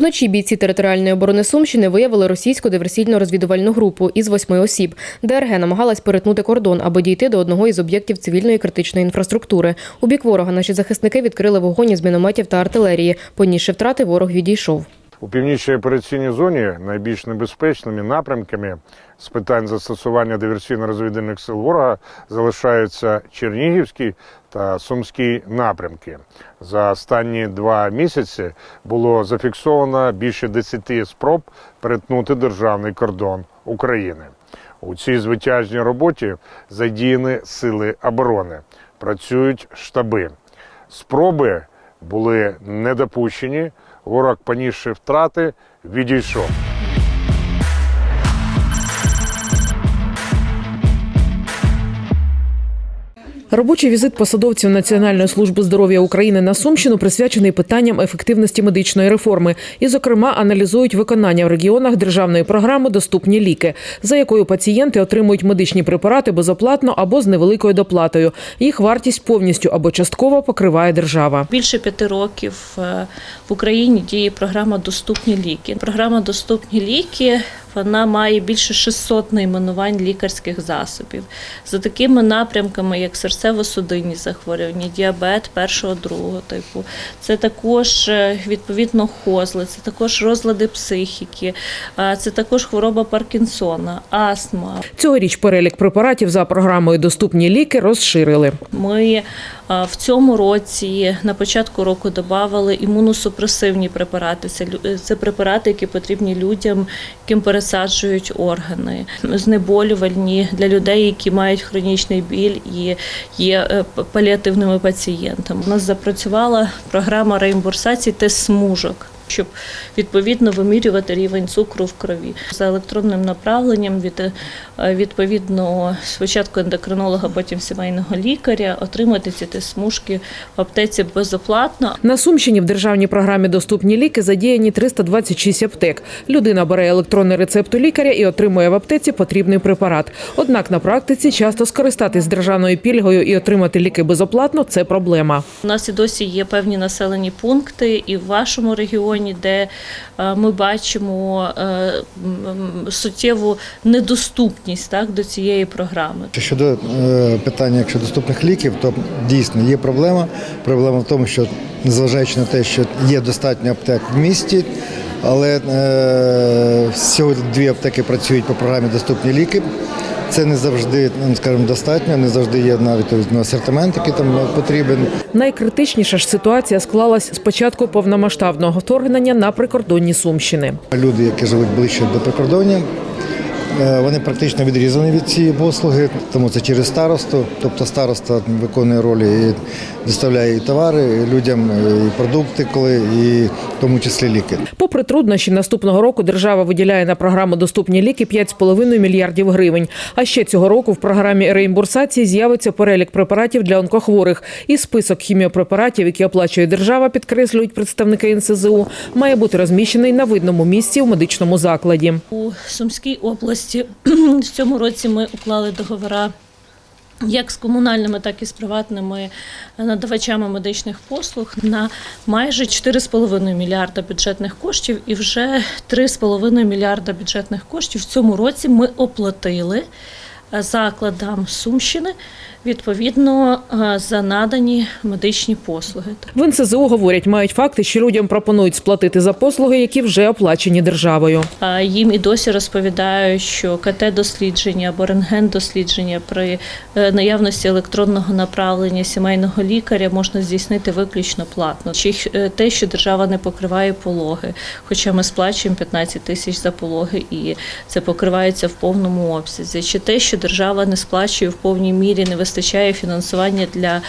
Вночі бійці територіальної оборони Сумщини виявили російську диверсійно-розвідувальну групу із восьми осіб. ДРГ намагалась перетнути кордон, або дійти до одного із об'єктів цивільної критичної інфраструктури. У бік ворога наші захисники відкрили вогонь із мінометів та артилерії. Понісши втрати, ворог відійшов. У північній операційній зоні найбільш небезпечними напрямками з питань застосування диверсійно-розвідувальних сил ворога залишаються Чернігівський та Сумський напрямки. За останні два місяці було зафіксовано більше 10 спроб перетнути державний кордон України. У цій звитяжній роботі задіяні сили оборони, працюють штаби. Спроби були недопущені. Ворог, понісши втрати, відійшов. Робочий візит посадовців Національної служби здоров'я України на Сумщину присвячений питанням ефективності медичної реформи і, зокрема, аналізують виконання в регіонах державної програми Доступні ліки, за якою пацієнти отримують медичні препарати безоплатно або з невеликою доплатою. Їх вартість повністю або частково покриває держава. Більше п'яти років е, в Україні діє програма Доступні ліки. Програма Доступні ліки вона має більше 600 найменувань лікарських засобів за такими напрямками, як серцево-судинні захворювання, діабет першого другого типу. Це також е, відповідно хозли, це також розлади психіки, це також хвороба Паркінсона, астма. Цьогоріч перелік препаратів за програмою Доступні ліки розширили. Ми в цьому році на початку року додавали імуносупресивні препарати. Це лю- це препарати, які потрібні людям, яким пересаджують органи, знеболювальні для людей, які мають хронічний біль і є е, паліативними пацієнтами. У нас запрацювала програма реімбурсації тест смужок. Щоб відповідно вимірювати рівень цукру в крові за електронним направленням від е, відповідно спочатку ендокринолога, потім сімейного лікаря, отримати ці тест-смужки в аптеці безоплатно. На Сумщині в державній програмі Доступні ліки задіяні 326 аптек. Людина бере електронний рецепт у лікаря і отримує в аптеці потрібний препарат. Однак на практиці часто скористатись державною пільгою і отримати ліки безоплатно це проблема. У нас і досі є певні населені пункти, і в вашому регіоні, де е, ми бачимо е, суттєву недоступність так, до цієї програми. Щодо е, питання, якщо доступних ліків, то дійсно є проблема. Проблема в тому, що незважаючи на те, що є достатньо аптек в місті, але е, всього дві аптеки працюють по програмі Доступні ліки. Це не завжди, ну, скажімо, достатньо, не завжди є навіть ну, асортимент, який там потрібен. Найкритичніша ж ситуація склалась з початку повномасштабного вторгнення на прикордонні Сумщини. Люди, які живуть ближче до прикордоння, е, вони практично відрізані від цієї послуги, тому це через старосту. Тобто староста виконує ролі і доставляє і товари і людям, і продукти, коли і в тому числі ліки. Попри труднощі, наступного року держава виділяє на програму Доступні ліки 5,5 мільярдів гривень. А ще цього року в програмі реімбурсації з'явиться перелік препаратів для онкохворих. І список хіміопрепаратів, які оплачує держава, підкреслюють представники НСЗУ, має бути розміщений на видному місці у медичному закладі. У Сумській області в цьому році ми уклали договори як з комунальними, так і з приватними надавачами медичних послуг на майже 4,5 мільярда бюджетних коштів, і вже 3,5 мільярда бюджетних коштів в цьому році ми оплатили. е, закладам Сумщини відповідно е, за надані медичні послуги. В НСЗУ говорять, мають факти, що людям пропонують сплатити за послуги, які вже оплачені державою. Їм і досі розповідають, що КТ-дослідження або рентген-дослідження при е, наявності електронного направлення сімейного лікаря можна здійснити виключно платно. Чи е, те, що держава не покриває пологи, хоча ми сплачуємо 15 тисяч за пологи, і це покривається в повному обсязі. Чи те, що держава не сплачує в повній мірі, не вистачає фінансування для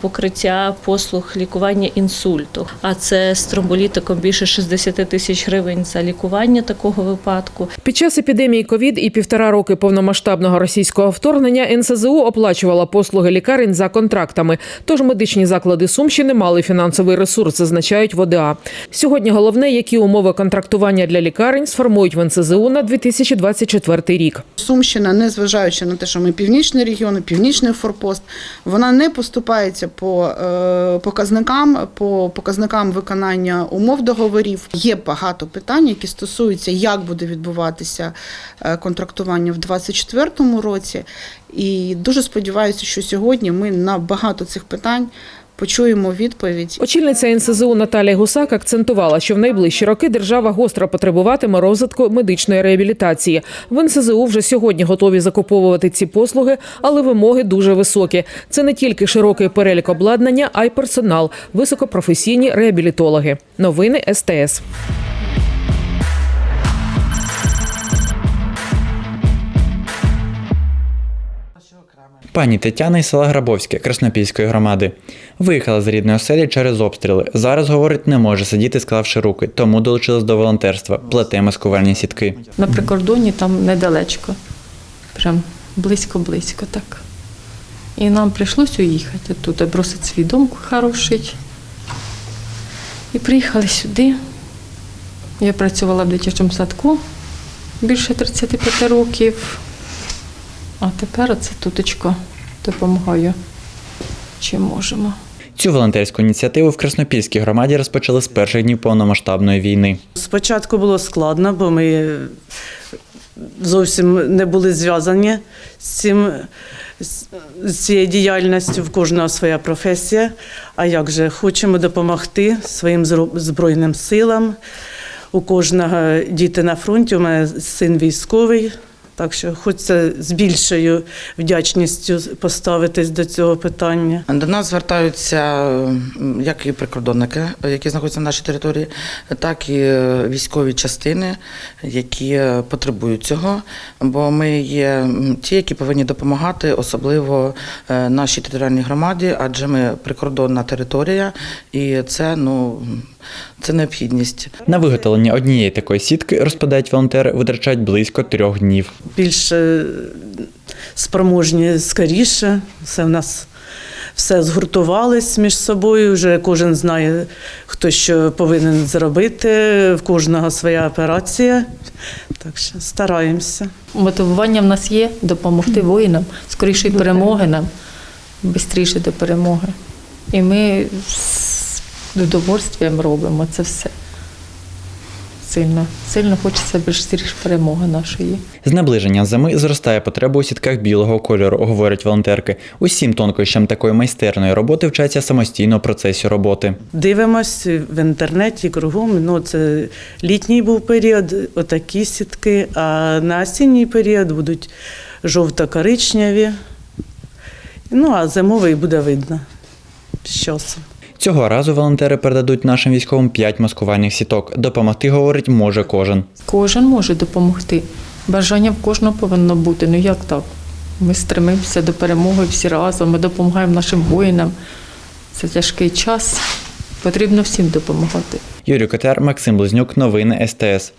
покриття послуг лікування інсульту. А це з тромболітиком більше 60 тисяч гривень за лікування такого випадку. Під час епідемії ковід і півтора роки повномасштабного російського вторгнення НСЗУ оплачувала послуги лікарень за контрактами. Тож медичні заклади Сумщини мали фінансовий ресурс, зазначають в ОДА. Сьогодні головне, які умови контрактування для лікарень сформують в НСЗУ на 2024 рік. Сумщина, незважаючи на те, що ми північний регіон, північний форпост, вона не поступається по е, показникам, по показникам виконання умов договорів. Є багато питань, які стосуються, як буде відбуватися е, контрактування в 2024 році. І дуже сподіваюся, що сьогодні ми на багато цих питань почуємо відповідь. Очільниця НСЗУ Наталія Гусак акцентувала, що в найближчі роки держава гостро потребуватиме розвитку медичної реабілітації. В НСЗУ вже сьогодні готові закуповувати ці послуги, але вимоги дуже високі. Це не тільки широкий перелік обладнання, а й персонал, високопрофесійні реабілітологи. Новини СТС. Пані Тетяна із села Грабовське Краснопільської громади виїхала з рідної оселі через обстріли. Зараз говорить, не може сидіти, склавши руки, тому долучилась до волонтерства, плете маскувальні сітки. На прикордоні там недалечко. Прям близько-близько так. І нам прийшлося уїхати тут, бросити свій дом хороший. І приїхали сюди. Я працювала в дитячому садку більше 35 років. А тепер оце туточко допомагаю, чим можемо. Цю волонтерську ініціативу в Краснопільській громаді розпочали з перших днів повномасштабної війни. Спочатку було складно, бо ми зовсім не були зв'язані з цим. з- З цією діяльністю в кожного своя професія. А як же хочемо допомогти своїм збройним силам. У кожного діти на фронті. У мене син військовий. Так що хочеться з більшою вдячністю поставитись до цього питання. До нас звертаються як і прикордонники, які знаходяться на нашій території, так і е, військові частини, які е, потребують цього. Бо ми є ті, які повинні допомагати, особливо е, нашій територіальній громаді, адже ми прикордонна територія, і це ну це необхідність. На виготовлення однієї такої сітки розповідають волонтери, витрачають близько трьох днів. більше спроможні скоріше. Все в нас все згуртувались між собою. Вже кожен знає, хто що повинен зробити. В кожного своя операція. Так що стараємося. Мотивування в нас є допомогти воїнам, скорішої перемоги нам, швидше до перемоги. І ми з удовольствием робимо це все. Сильно, сильно хочеться більш перемоги нашої. З наближенням зими зростає потреба у сітках білого кольору, говорять волонтерки. Усім тонкощам такої майстерної роботи вчаться самостійно у процесі роботи. Дивимось в інтернеті кругом. Ну, це літній був період, отакі сітки, а на осінній період будуть жовто-коричневі. Ну, а зимовий буде видно з часом. Цього разу волонтери передадуть нашим військовим 5 маскувальних сіток. Допомогти, говорить, може кожен. Кожен може допомогти. Бажання в кожного повинно бути. Ну як так? Ми стремимося до перемоги всі разом, ми допомагаємо нашим воїнам. Це тяжкий час. Потрібно всім допомагати. Юрій Котяр, Максим Близнюк, новини СТС.